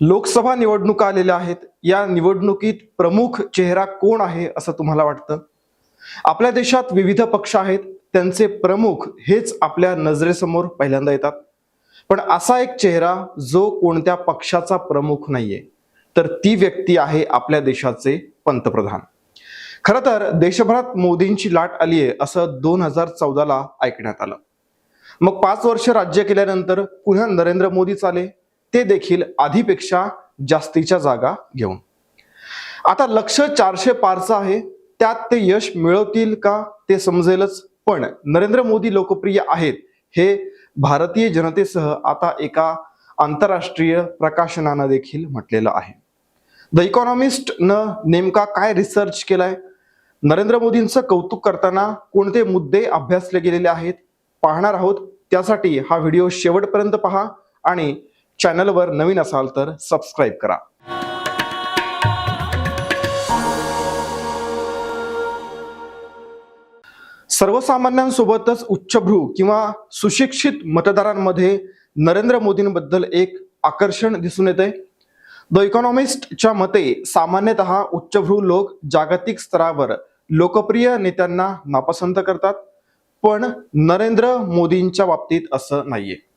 लोकसभा निवडणुका आलेल्या आहेत. या निवडणुकीत प्रमुख चेहरा कोण आहे असं तुम्हाला वाटतं? आपल्या देशात विविध पक्ष आहेत. त्यांचे प्रमुख हेच आपल्या नजरेसमोर पहिल्यांदा येतात. पण असा एक चेहरा जो कोणत्या पक्षाचा प्रमुख नाहीये तर ती व्यक्ती आहे आपल्या देशाचे पंतप्रधान. खरं तर देशभरात मोदींची लाट आली आहे असं दोन हजार चौदाला ऐकण्यात आलं. मग पाच वर्ष राज्य केल्यानंतर पुन्हा नरेंद्र मोदीच आले ते देखील आधीपेक्षा जास्तीच्या जागा घेऊन. आता लक्ष चारशे पारचं आहे. त्यात ते यश मिळवतील का ते समजेलच. पण नरेंद्र मोदी लोकप्रिय आहेत हे भारतीय जनतेसह आता एका आंतरराष्ट्रीय प्रकाशनानं देखील म्हटलेलं आहे. द इकॉनॉमिस्टनं नेमका काय रिसर्च केलाय? नरेंद्र मोदींचं कौतुक करताना कोणते मुद्दे अभ्यासले गेलेले आहेत? पाहणार आहोत. त्यासाठी हा व्हिडिओ शेवटपर्यंत पहा आणि चॅनलवर नवीन असाल तर सबस्क्राईब करा. सर्वसामान्यांसोबतच उच्चभ्रू किंवा सुशिक्षित मतदारांमध्ये नरेंद्र मोदींबद्दल एक आकर्षण दिसून येते. द इकॉनॉमिस्टच्या मते सामान्यतः उच्चभ्रू लोक जागतिक स्तरावर लोकप्रिय नेत्यांना नापसंत करतात पण नरेंद्र मोदींच्या बाबतीत असं नाहीये.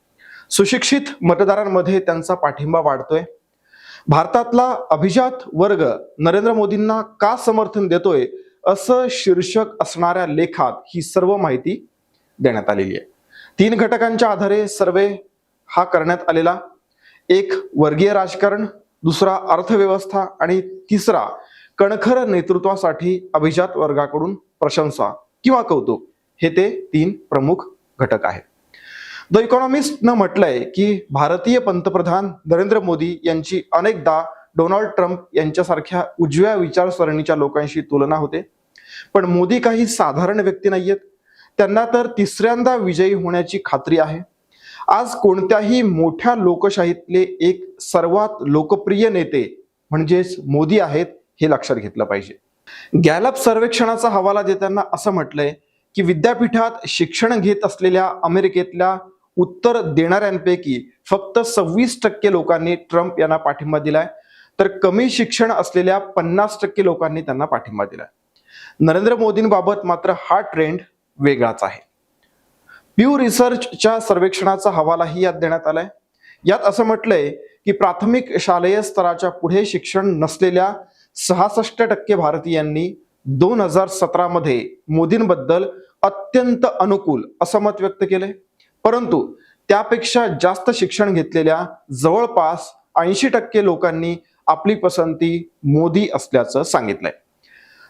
सुशिक्षित मतदारांमध्ये त्यांचा पाठिंबा वाढतोय. भारतातला अभिजात वर्ग नरेंद्र मोदींना का समर्थन देतोय असं शीर्षक असणाऱ्या लेखात ही सर्व माहिती देण्यात आलेली आहे. तीन घटकांच्या आधारे सर्वे हा करण्यात आलेला. एक वर्गीय राजकारण दुसरा अर्थव्यवस्था आणि तिसरा कणखर नेतृत्वासाठी अभिजात वर्गाकडून प्रशंसा किंवा कौतुक. हे ते तीन प्रमुख घटक आहेत. द इकॉनॉमिस्टनं म्हटलंय की भारतीय पंतप्रधान नरेंद्र मोदी यांची अनेकदा डोनाल्ड ट्रम्प यांच्यासारख्या उजव्या विचारसरणीच्या लोकांशी तुलना होते. पण मोदी काही साधारण व्यक्ती नाहीयेत. त्यांना तर तिसऱ्यांदा विजयी होण्याची खात्री आहे. आज कोणत्याही मोठ्या लोकशाहीतले एक सर्वात लोकप्रिय नेते म्हणजेच मोदी आहेत हे लक्षात घेतलं पाहिजे. गॅलप सर्वेक्षणाचा हवाला देताना असं म्हटलंय की विद्यापीठात शिक्षण घेत असलेल्या अमेरिकेतल्या उत्तर देणाऱ्यांपैकी फक्त सव्वीस टक्के लोकांनी ट्रम्प यांना पाठिंबा दिलाय. तर कमी शिक्षण असलेल्या पन्नास टक्के लोकांनी त्यांना पाठिंबा दिलाय. नरेंद्र मोदींबाबत मात्र हा ट्रेंड वेगळाच आहे. प्यू रिसर्चच्या सर्वेक्षणाचा हवालाही यात देण्यात आलाय. यात असं म्हटलंय की प्राथमिक शालेय स्तराच्या पुढे शिक्षण नसलेल्या सहासष्ट टक्के भारतीयांनी दोन हजार सतरामध्ये मोदींबद्दल अत्यंत अनुकूल असं मत व्यक्त केलंय. परंतु त्यापेक्षा जास्त शिक्षण घेतलेल्या जवळपास ऐंशी टक्के लोकांनी आपली पसंती मोदी असल्याचं सांगितलंय.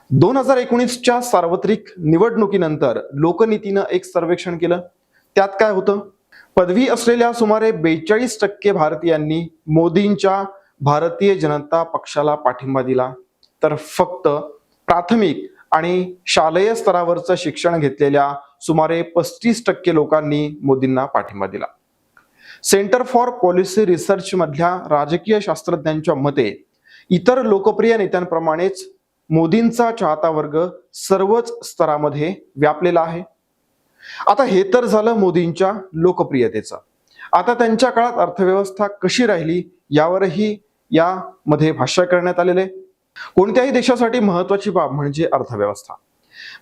दोन हजार एकोणीसच्या सार्वत्रिक निवडणुकीनंतर लोकनीतीनं एक सर्वेक्षण केलं. त्यात काय होतं? पदवी असलेल्या सुमारे बेचाळीस टक्के भारतीयांनी मोदींच्या भारतीय जनता पक्षाला पाठिंबा दिला. तर फक्त प्राथमिक आणि शालेय स्तरावरचं शिक्षण घेतलेल्या सुमारे पस्तीस टक्के लोकांनी मोदींना पाठिंबा दिला. सेंटर फॉर पॉलिसी रिसर्च मधल्या राजकीय शास्त्रज्ञांच्या मते इतर लोकप्रिय नेत्यांप्रमाणेच मोदींचा चाहता वर्ग सर्वच स्तरामध्ये व्यापलेला आहे. आता हे तर झालं मोदींच्या लोकप्रियतेचं. आता त्यांच्या काळात अर्थव्यवस्था कशी राहिली यावरही यामध्ये भाष्य करण्यात आलेले कोणत्याही देशासाठी महत्वाची बाब म्हणजे अर्थव्यवस्था.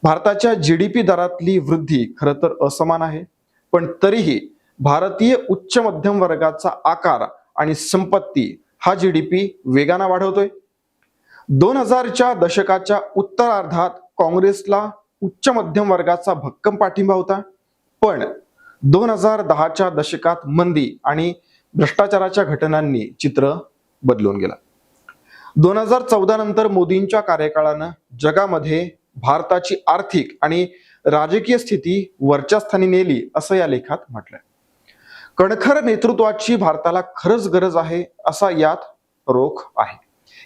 भारताच्या जी डी पी दरातली वृद्धी खरं तर असमान आहे पण तरीही भारतीय उच्च मध्यम वर्गाचा आकार आणि संपत्ती हा जी डी पी वेगानं वाढवतोय. दोन हजारच्या दशकाच्या उत्तरार्धात काँग्रेसला उच्च मध्यम वर्गाचा भक्कम पाठिंबा होता पण दोन हजार दहाच्या दशकात मंदी आणि भ्रष्टाचाराच्या घटनांनी चित्र बदलून गेला. दोन हजार चौदा नंतर मोदींच्या कार्यकाळानं जगामध्ये भारताची आर्थिक आणि राजकीय स्थिती वरच्या स्थानी नेली असं या लेखात म्हटलंय. कणखर नेतृत्वाची भारताला खरंच गरज आहे असा यात रोख आहे.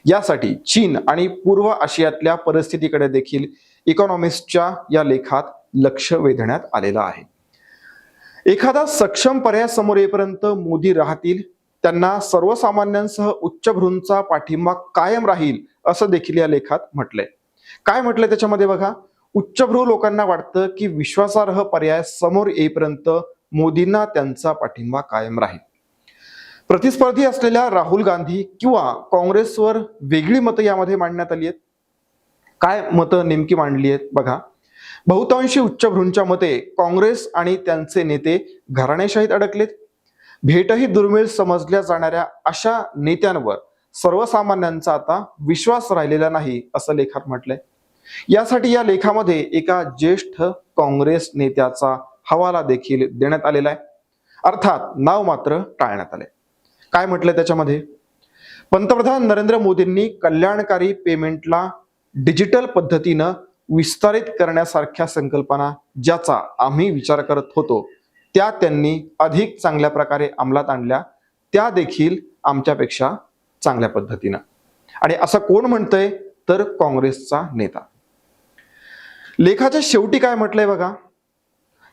यासाठी चीन आणि पूर्व आशियातल्या परिस्थितीकडे देखील इकॉनॉमिस्टच्या या लेखात लक्ष वेधण्यात आलेलं आहे. एखादा सक्षम पर्याय समोर येईपर्यंत मोदी राहतील त्यांना सर्वसामान्यांसह उच्चभ्रूंचा पाठिंबा कायम राहील असं देखील या लेखात म्हटलंय. काय म्हटलंय त्याच्यामध्ये बघा? उच्चभ्रू लोकांना वाटतं की विश्वासार्ह पर्याय समोर येईपर्यंत मोदींना त्यांचा पाठिंबा कायम राहील. प्रतिस्पर्धी असलेल्या राहुल गांधी किंवा काँग्रेसवर वेगळी मतं यामध्ये मांडण्यात आली आहेत. काय मतं नेमकी मांडली आहेत बघा? बहुतांशी उच्चभ्रूंच्या मते काँग्रेस आणि त्यांचे नेते घराणेशाहीत अडकलेत. भेटही दुर्मिळ समजल्या जाणाऱ्या अशा नेत्यांवर सर्वसामान्यांचा आता विश्वास राहिलेला नाही असं लेखात म्हटलंय. यासाठी या लेखामध्ये एका ज्येष्ठ काँग्रेस नेत्याचा हवाला देखील देण्यात आलेला आहे. अर्थात नाव मात्र टाळण्यात आले काय म्हटलंय त्याच्यामध्ये? पंतप्रधान नरेंद्र मोदींनी कल्याणकारी पेमेंटला डिजिटल पद्धतीनं विस्तारित करण्यासारख्या संकल्पना ज्याचा आम्ही विचार करत होतो त्या त्यांनी अधिक चांगल्या प्रकारे अंमलात आणल्या. त्या देखील आमच्यापेक्षा चांगल्या पद्धतीनं. आणि असं कोण म्हणतंय? तर काँग्रेसचा नेता. लेखाच्या शेवटी काय म्हटलंय बघा?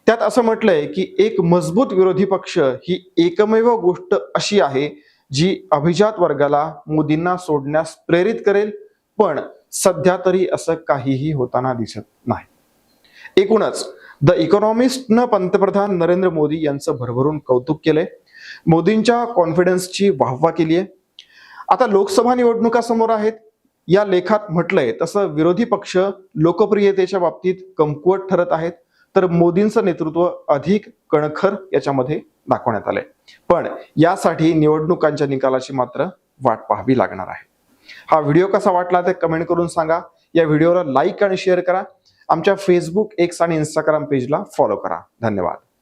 त्यात असं म्हटलंय की एक मजबूत विरोधी पक्ष ही एकमेव गोष्ट अशी आहे जी अभिजात वर्गाला मोदींना सोडण्यास प्रेरित करेल पण सध्या तरी असं काहीही होताना दिसत नाही. एकूणच द इकॉनॉमिस्टनं पंतप्रधान नरेंद्र मोदी यांचं भरभरून कौतुक केलंय. मोदींच्या कॉन्फिडन्सची वाहवा केली आहे. आता लोकसभा निवडणुका समोर आहेत. या लेखात म्हटलंय तसं विरोधी पक्ष लोकप्रियतेच्या बाबतीत कमकुवत ठरत आहेत. तर मोदींचं नेतृत्व अधिक कणखर याच्यामध्ये दाखवण्यात आलंय. पण यासाठी निवडणुकांच्या निकालाची मात्र वाट पाहावी लागणार आहे. हा व्हिडिओ कसा वाटला ते कमेंट करून सांगा. या व्हिडिओला लाईक आणि शेअर करा. आमच्या फेसबुक एक्स आणि इंस्टाग्राम पेजला फॉलो करा. धन्यवाद.